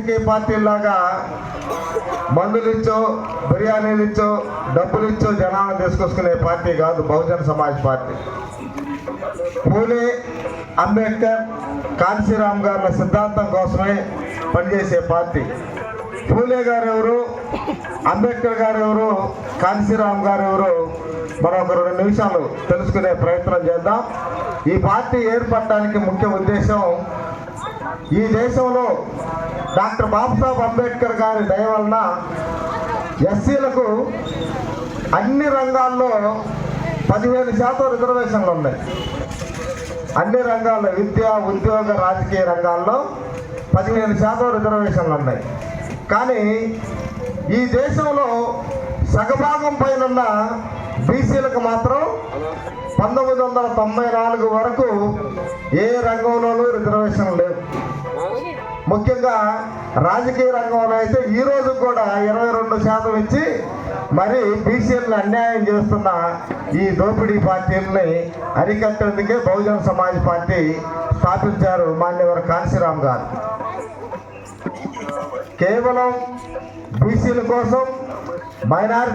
రాజకీయ పార్టీలాగా మందులు ఇచ్చో బిర్యానీలు ఇచ్చో డబ్బులు ఇచ్చో జనాలను తీసుకొచ్చుకునే పార్టీ కాదు బహుజన సమాజ్ పార్టీ. పూలే అంబేద్కర్ కాంశీరామ్ గారి సిద్ధాంతం కోసమే పనిచేసే పార్టీ. పూలే గారు ఎవరు అంబేద్కర్ గారు ఎవరు కాంశీరామ్ గారు ఎవరు మనం ఒక రెండు నిమిషాలు తెలుసుకునే ప్రయత్నం చేద్దాం. ఈ పార్టీ ఏర్పడటానికి ముఖ్య ఉద్దేశం ఈ దేశంలో డాక్టర్ బాబాసాహెబ్ అంబేద్కర్ గారి దయ వలన ఎస్సీలకు అన్ని రంగాల్లో పదిహేను శాతం రిజర్వేషన్లు ఉన్నాయి. అన్ని రంగాల్లో విద్య ఉద్యోగ రాజకీయ రంగాల్లో పదిహేను శాతం రిజర్వేషన్లు ఉన్నాయి. కానీ ఈ దేశంలో సగభాగం పైన బీసీలకు మాత్రం పంతొమ్మిది వందల తొంభై నాలుగు వరకు ఏ రంగంలోనూ రిజర్వేషన్ లేవు. ముఖ్యంగా రాజకీయ రంగంలో అయితే ఈ రోజు కూడా ఇరవై రెండు శాతం ఇచ్చి మరి బీసీలను అన్యాయం చేస్తున్న ఈ దోపిడీ పార్టీలని అరికట్టేందుకే బహుజన సమాజ్ పార్టీ స్థాపించారు మాన్యవర్ కాంశీరామ్ గారు. కేవలం బీసీల కోసం మైనారిటీ